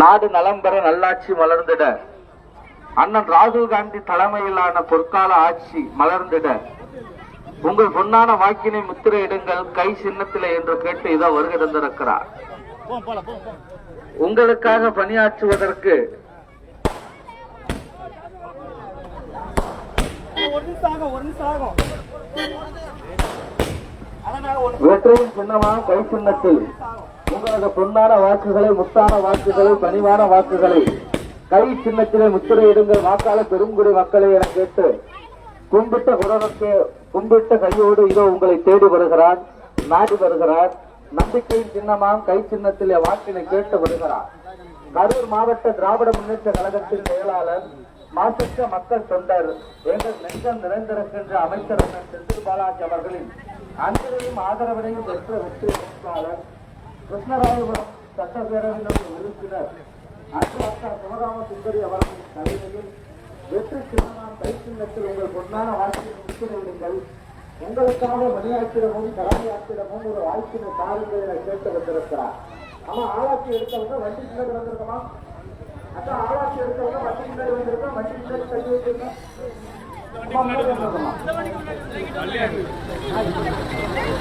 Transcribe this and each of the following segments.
நாடு நலம் பெற நல்லாட்சி மலர்ந்திட. அண்ணன் ராகுல் காந்தி தலைமையிலான பொற்கால ஆட்சி மலர்ந்திட. உங்கள் பொன்னான வாக்கினை முத்திரையிடுங்கள் கை சின்னத்திலே என்று கேட்டு இதோ வருகை தந்திருக்கிறார். உங்களுக்காக பணியாற்றுவதற்கு வெற்றியின் சின்னமான கை சின்னத்தில் உங்களது பொன்னான வாக்குகளை முத்தான வாக்குகளை பணிவான வாக்குகளை கை சின்னத்திலே முத்திரையிடுங்கள். வாக்காள பெருங்குடி மக்களை என கேட்டு கும்பிட்ட குரலுக்கு கும்பிட்ட கையோடு இதோ உங்களை தேடி வருகிறார் நாடி வருகிறார். நம்பிக்கையின் சின்னமாம் கை சின்னத்திலே வாக்கினை கேட்டு வருகிறார். கரூர் மாவட்ட திராவிட முன்னேற்ற கழகத்தின் செயலாளர் மாசற்ற மக்கள் தொண்டர் எங்கள் நெஞ்சம் நிறைந்திருக்கின்ற அமைச்சர் செந்தில் பாலாஜி அவர்களின் அனைவரையும் ஆதரவினையும் பெற்ற வெற்றி வேட்பாளர் கிருஷ்ணராயபுரம் சட்டப்பேரவையினுடைய உறுப்பினர் அன்பு அக்கா சிவராம சுந்தரி அவர்களின் தலைமையில் வெற்றி சின்னமாம் கை உங்கள் பொன்னான வாழ்க்கையை முத்திரையிடுங்கள் உங்களுக்காக மணியாற்றிடமும் கடமையாற்றிடமும் ஒரு வாழ்க்கையை தாருங்கள் என கேட்டு வந்திருக்கிறார் ஆமா ஆளாட்சி எடுத்தவங்க வண்டி முன்னாடி வந்திருக்கமா? அதான் ஆளாட்சி எடுத்தவங்க வண்டி முன்னாடி வந்திருக்கோம் வண்டி முன்னாடி கட்டி வச்சிருக்கோம்.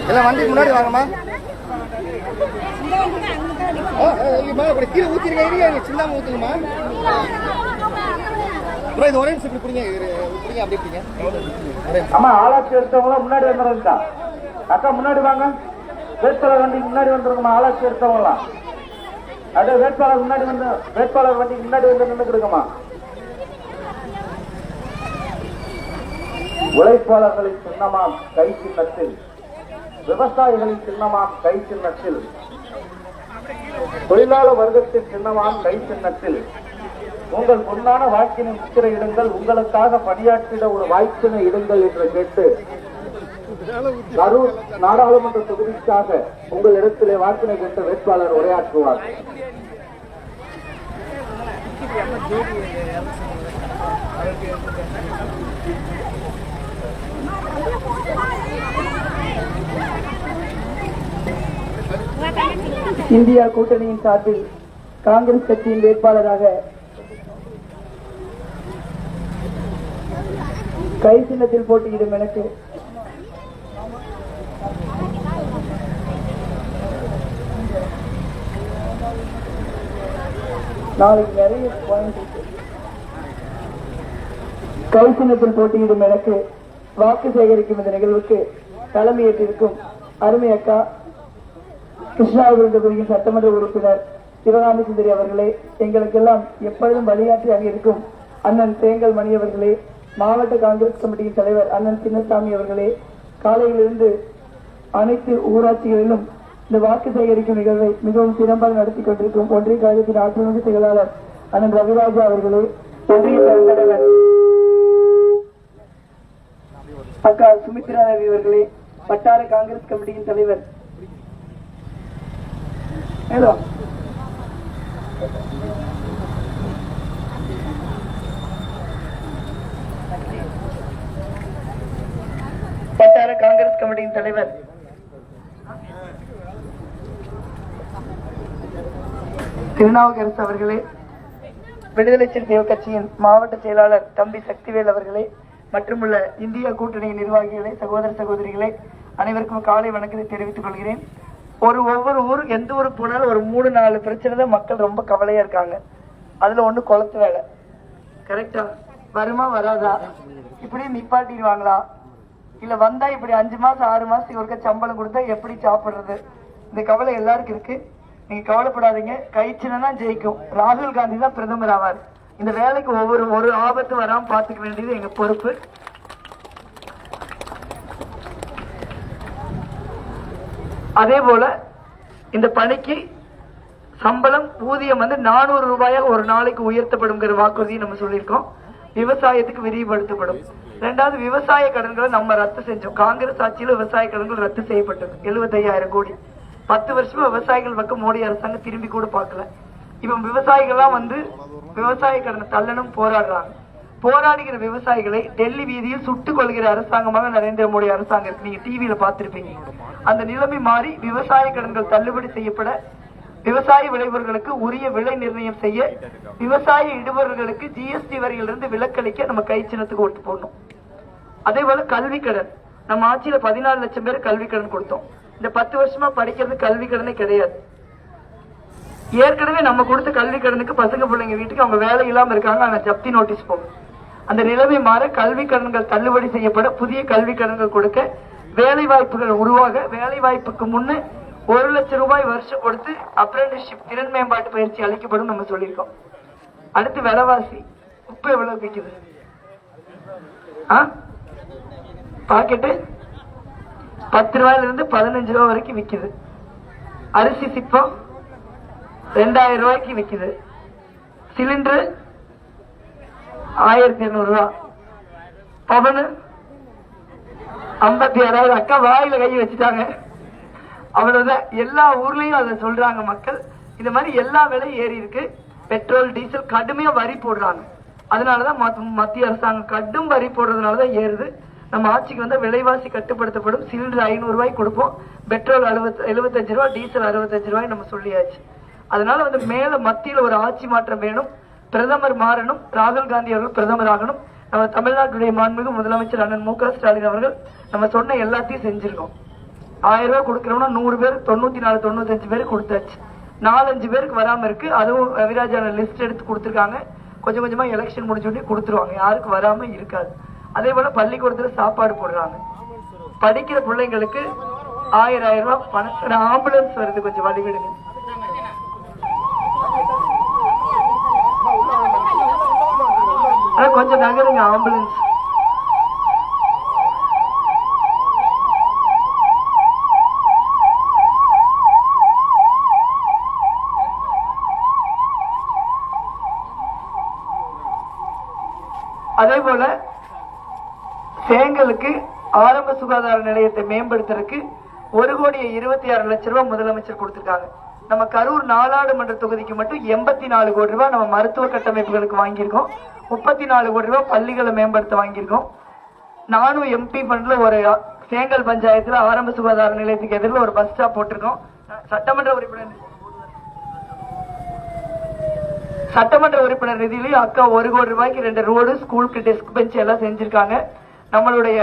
எல்லாம் வண்டி முன்னாடி வாங்கம்மா. ஆ, ஆ, இப்படி கீழே ஊத்திருங்க இருங்க இங்க சில்லாம ஊத்துங்கம்மா. இது ஒரே நிமிஷம் இப்படி பிடிங்க இது அப்படி பிடிங்க. அம்மா ஆளாட்சி எடுத்தவங்கள முன்னாடி வந்துருக்கா அக்கா முன்னாடி வாங்க. வேட்பாளர் வண்டி முன்னாடி வந்துருங்கம்மா ஆளாட்சி எடுத்தவங்களாம். அதே வேட்பாளர் முன்னாடி வந்து வேட்பாளர் வண்டி முன்னாடி வந்து நின்றுக்கிடுங்கம்மா உழைப்பாளர்களின் சின்னமாம் கை சின்னத்தில் விவசாயிகளின் சின்னமாம் கை சின்னத்தில் தொழிலாளர் வர்க்கத்தின் சின்னமாம் கை சின்னத்தில் உங்கள் பொன்னான வாக்கினை முத்திரையிடுங்கள் உங்களுக்காக பணியாற்றிட ஒரு வாய்ப்பினை இடுங்கள் என்று கேட்டு கரூர் நாடாளுமன்ற தொகுதிக்காக உங்கள் இடத்திலே வாக்கினை கேட்ட வேட்பாளர் உரையாற்றுவார். இந்தியா கூட்டணியின் சார்பில் காங்கிரஸ் கட்சியின் வேட்பாளராக கை சின்னத்தில் போட்டியிடும் எனக்கு நாளைக்கு நிறைய பாயிண்ட் கை சின்னத்தில் போட்டியிடும் எனக்கு வாக்கு சேகரிக்கும் இந்த நிகழ்வுக்கு தலைமையேற்றிருக்கும் அருமை அக்கா கிருஷ்ணாபுரம் சட்டமன்ற உறுப்பினர் சிவகாமி சுந்தரி அவர்களே எங்களுக்கெல்லாம் எப்பொழுதும் வழிகாட்டி இருக்கும் அண்ணன் தேங்கல் மணி அவர்களே மாவட்ட காங்கிரஸ் கமிட்டியின் தலைவர் அண்ணன் சின்னசாமி அவர்களே காலையிலிருந்து அனைத்து ஊராட்சிகளிலும் இந்த வாக்கு சேகரிக்கும் நிகழ்வை மிகவும் சிறப்பாக நடத்தி கொண்டிருக்கும் ஒன்றிய கழகத்தின் ஆட்சிமிகு செயலாளர் அண்ணன் ரவிராஜா அவர்களே ஒன்றிய தலைவர் அக்கா சுமித்ரா ரவி அவர்களே வட்டார காங்கிரஸ் கமிட்டியின் தலைவர். ஹலோ வட்டார காங்கிரஸ் கமிட்டியின் தலைவர். திருநாவுக்கரசு அவர்களே விடுதலை சிறுத்தைகள் கட்சியின் மாவட்ட செயலாளர் தம்பி சக்திவேல் அவர்களே மற்றும் உள்ள இந்திய கூட்டணி நிர்வாகிகளே சகோதர சகோதரிகளே அனைவருக்கும் காலை வணக்கத்தை தெரிவித்துக் கொள்கிறேன். ஒரு ஒவ்வொரு ஊர் எந்த ஊருக்கு போனாலும் ஒரு மூணு நாலு பிரச்சனை தான் மக்கள் ரொம்ப கவலையா இருக்காங்க. அதுல ஒண்ணு குளத்து வேலை. கரெக்டா வருமா வராதா? இப்படியே நிப்பாட்டிடுவாங்களா? இல்ல வந்தா இப்படி அஞ்சு மாசம் ஆறு மாசத்துக்கு ஒருக்க சம்பளம் கொடுத்தா எப்படி சாப்பிடுறது? இந்த கவலை எல்லாருக்கும் இருக்கு. நீங்க கவலைப்படாதீங்க. கைச்சினா ஜெயிக்கும். ராகுல் காந்தி தான் பிரதமர் ஆவார். இந்த வேலைக்கு ஒவ்வொரு ஒரு ஆபத்து வராம பாத்துக்க வேண்டியது எங்க பொறுப்பு. அதே போல இந்த பணிக்கு சம்பளம் ஊதியம் வந்து நானூறு ரூபாயாக ஒரு நாளைக்கு உயர்த்தப்படுங்கிற வாக்குறுதியை நம்ம சொல்லியிருக்கோம். விவசாயத்துக்கு விரிவுபடுத்தப்படும். ரெண்டாவது விவசாய கடன்களை நம்ம ரத்து செஞ்சோம். காங்கிரஸ் ஆட்சியில் விவசாய கடன்கள் ரத்து செய்யப்பட்டது. எழுபத்தையாயிரம் கோடி. பத்து வருஷமா விவசாயிகள் பக்கம் மோடி அரசாங்கம் திரும்பி கூட பார்க்கல. இவன் விவசாயிகள்லாம் வந்து விவசாய கடனை தள்ளனும் போராடுறாங்க. போராடுகிற விவசாயிகளை டெல்லி வீதியில் சுட்டுக் கொள்கிற அரசாங்கமாக நரேந்திர மோடி அரசாங்கம் இருக்கு. நீங்க டிவியில பார்த்திருப்பீங்க. அந்த நிலைமை மாறி விவசாய கடன்கள் தள்ளுபடி செய்யப்பட விவசாய விளைபொருட்களுக்கு உரிய விலை நிர்ணயம் செய்ய விவசாய இடுபவர்களுக்கு ஜிஎஸ்டி வரியிலிருந்து விலக்களிக்க நம்ம கை சின்னத்துக்கு ஓட்டு போடணும். அதே போல கல்வி கடன். நம்ம ஆட்சியில பதினாலு லட்சம் பேர் கல்வி கடன் கொடுத்தோம். இந்த பத்து வருஷமா படிக்கிறது கல்வி கடனே கிடையாது. ஏற்கனவே நம்ம கொடுத்த கல்வி கடனுக்கு பசங்க பிள்ளைங்க வீட்டுக்கு அவங்க வேலை இல்லாம இருக்காங்க ஆனால் ஜப்தி நோட்டீஸ் போகும். அந்த நிலைமை மாற கல்வி கடன்கள் தள்ளுபடி செய்யப்பட புதிய கல்வி கடன்கள் கொடுக்க வேலை வாய்ப்புகள் உருவாக வேலை வாய்ப்புக்கு முன்னு ஒரு லட்சம் ரூபாய் வருஷம் கொடுத்து அப்ரண்டிஸ்ஷிப் திறன் மேம்பாட்டு பயிற்சி அளிக்கப்படும் நம்ம சொல்லியிருக்கோம். அடுத்து விலைவாசி உப்பு எவ்வளவு விற்குது? ஆ? பாக்கெட்டு பத்து ரூபாயில இருந்து பதினஞ்சு ரூபா வரைக்கும் விற்கிது. அரிசி சிப்பம் ரெண்டாயிரம் ரூபாய்க்கு விற்கிது சிலிண்டர் ஆயிரத்தி இருநூறு ரூபா. பவனு ஐம்பத்தி ஆறாயிரம். அக்கா வாயில கை வச்சுட்டாங்க. அவ்வளவுதான். எல்லா ஊர்லயும் அதை சொல்றாங்க மக்கள். இந்த மாதிரி எல்லா விலையும் ஏறி இருக்கு. பெட்ரோல் டீசல் கடுமையா வரி போடுறாங்க. அதனாலதான் மத்திய அரசாங்கம் கடும் வரி போடுறதுனாலதான் ஏறுது. நம்ம ஆட்சிக்கு வந்து விலைவாசி கட்டுப்படுத்தப்படும். சிலிண்டர் ஐநூறு ரூபாய் கொடுப்போம். பெட்ரோல் அறுபத்தி எழுபத்தஞ்சு ரூபாய் டீசல் அறுபத்தஞ்சு ரூபாய் நம்ம சொல்லியாச்சு. அதனால வந்து மேல மத்தியில ஒரு ஆட்சி மாற்றம் வேணும். பிரதமர் மாறணும். ராகுல் காந்தி அவர்கள் பிரதமர் ஆகணும். நம்ம தமிழ்நாட்டுடைய மாண்புமிகு முதலமைச்சர் அண்ணன் மு க ஸ்டாலின் அவர்கள் நம்ம சொன்ன எல்லாத்தையும் செஞ்சிருக்கோம். ஆயிரம் ரூபாய் கொடுக்கறோம்னா நூறு பேர் தொண்ணூத்தி நாலு தொண்ணூத்தஞ்சு பேர் கொடுத்தாச்சு. நாலஞ்சு பேருக்கு வராம இருக்கு. அதுவும் ரவிராஜான லிஸ்ட் எடுத்து கொடுத்துருக்காங்க. கொஞ்சம் கொஞ்சமா எலெக்ஷன் முடிஞ்சுடனே கொடுத்துருவாங்க. யாருக்கு வராம இருக்காது. அதே போல பள்ளிக்கூடத்துல சாப்பாடு போடுறாங்க. படிக்கிற பிள்ளைங்களுக்கு ஆயிரம் ஆயிரம் ரூபாய் பணம். ஆம்புலன்ஸ் வருது கொஞ்சம் வழிவிடுங்க. கொஞ்சம் நகருங்க ஆம்புலன்ஸ் அதே போல சேங்கலுக்கு ஆரம்ப சுகாதார நிலையத்தை மேம்படுத்துறதுக்கு ஒரு கோடியே இருபத்தி ஆறு லட்ச ரூபாய் முதலமைச்சர் கொடுத்திருக்காங்க. நம்ம கரூர் நாடாளுமன்ற தொகுதிக்கு மட்டும் எண்பத்தி நாலு கோடி ரூபாய் நம்ம மருத்துவ கட்டமைப்புகளுக்கு வாங்கியிருக்கோம். முப்பத்தி நாலு கோடி ரூபாய் பள்ளிகளை மேம்படுத்த வாங்கியிருக்கோம். நானும் எம்பி ஃபண்ட்ல ஒரு சேங்கல் பஞ்சாயத்துல ஆரம்ப சுகாதார நிலையத்துக்கு எதிரில் ஒரு பஸ் ஸ்டாப் போட்டிருக்கோம். சட்டமன்ற உறுப்பினர் சட்டமன்ற உறுப்பினர் நிதியிலையும் அக்கா ஒரு கோடி ரூபாய்க்கு ரெண்டு ரோடு ஸ்கூலுக்கு டெஸ்க் பெஞ்ச் எல்லாம் செஞ்சிருக்காங்க. நம்மளுடைய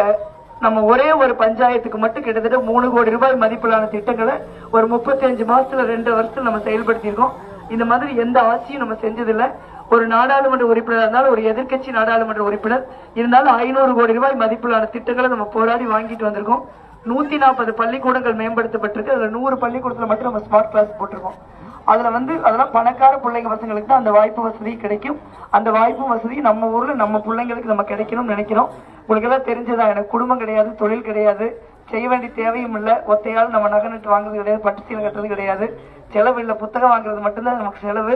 நம்ம ஒரே ஒரு பஞ்சாயத்துக்கு மட்டும் கிட்டத்தட்ட மூணு கோடி ரூபாய் மதிப்பிலான திட்டங்களை ஒரு முப்பத்தி அஞ்சு மாசத்துல ரெண்டு வருஷத்துல நம்ம செயல்படுத்தியிருக்கோம். இந்த மாதிரி எந்த ஆட்சியும் நம்ம செஞ்சதில்ல. ஒரு நாடாளுமன்ற உறுப்பினர் இருந்தாலும் ஒரு எதிர்க்கட்சி நாடாளுமன்ற உறுப்பினர் இருந்தாலும் ஐநூறு கோடி ரூபாய் மதிப்பிலான திட்டங்களை நம்ம போராடி வாங்கிட்டு வந்திருக்கோம். நூத்தி நாற்பது பள்ளிக்கூடங்கள் மேம்படுத்தப்பட்டிருக்கு. அதுல நூறு பள்ளிக்கூடத்துல மட்டும் நம்ம ஸ்மார்ட் கிளாஸ் போட்டிருக்கோம். அதுல வந்து அதெல்லாம் பணக்கார பிள்ளைங்க பசங்களுக்கு தான் அந்த வாய்ப்பு வசதி கிடைக்கும். அந்த வாய்ப்பு வசதி நம்ம ஊர்ல நம்ம பிள்ளைங்களுக்கு நம்ம கிடைக்கணும்னு நினைக்கிறோம். உங்களுக்கு எல்லாம் தெரிஞ்சதா? எனக்கு குடும்பம் கிடையாது தொழில் கிடையாது. செய்ய வேண்டிய தேவையும் இல்லை. ஒத்தையால் நம்ம நகை நட்டு வாங்குறது கிடையாது பட்டு சீலை கட்டுறது கிடையாது. செலவு இல்லை. புத்தகம் வாங்குறது மட்டும்தான் நமக்கு செலவு.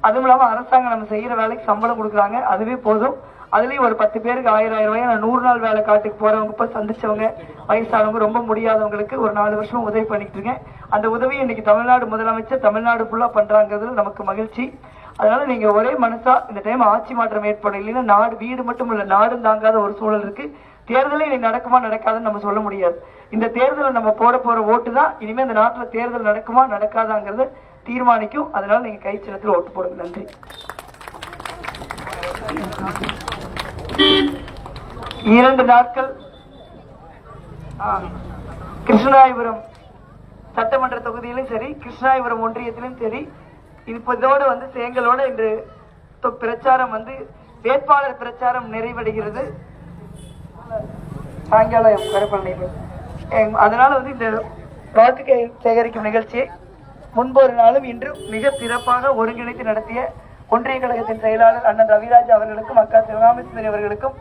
அதுவும் இல்லாமல் அரசாங்கம் நம்ம செய்யற வேலைக்கு சம்பளம் கொடுக்குறாங்க. அதுவே போதும். அதுலயும் ஒரு பத்து பேருக்கு ஆயிரம் ஆயிரம் ரூபாய் நூறு நாள் வேலை காட்டுக்கு போறவங்க இப்ப சந்திச்சவங்க வயசானவங்க ரொம்ப முடியாதவங்களுக்கு ஒரு நாலு வருஷம் உதவி பண்ணிட்டு இருக்கேன். அந்த உதவி இன்னைக்கு தமிழ்நாடு முதலமைச்சர் தமிழ்நாடு ஃபுல்லா பண்றாங்கிறதுல நமக்கு மகிழ்ச்சி. அதனால நீங்க ஒரே மனசா இந்த டைம் ஆட்சி மாற்றம் ஏற்படும் இல்லைன்னா நாடு வீடு மட்டும் இல்ல நாடும் தாங்காத ஒரு சூழல் இருக்கு. தேர்தலே இன்னைக்கு நடக்குமா நடக்காதுன்னு நம்ம சொல்ல முடியாது. இந்த தேர்தலில் நம்ம போட போற ஓட்டு தான் இனிமே இந்த நாட்டுல தேர்தல் நடக்குமா நடக்காதாங்கிறது தீர்மானிக்கும். அதனால நீங்க கை சின்னத்தில் ஓட்டு போடுங்க. நன்றி. இரண்டு நாட்கள் கிருஷ்ணாயபுரம் சட்டமன்ற தொகுதியிலும் சரி கிருஷ்ணாயபுரம் ஒன்றியத்திலும் சரி இப்போ இதோட வந்து சேங்கலோட இன்று தொ- பிரச்சாரம் வந்து வேட்பாளர் பிரச்சாரம் நிறைவடைகிறது. சாயங்காலம் கருப்பண்ணை அதனால வந்து இந்த வாக்கு சேகரிக்கும் நிகழ்ச்சியை முன்பொரு நாளும் இன்று மிக சிறப்பாக ஒருங்கிணைத்து நடத்திய ஒன்றிய கழகத்தின் செயலாளர் அண்ணன் ரவிராஜ் அவர்களுக்கும் அக்கா சிவகாமேஸ்வரி அவர்களுக்கும்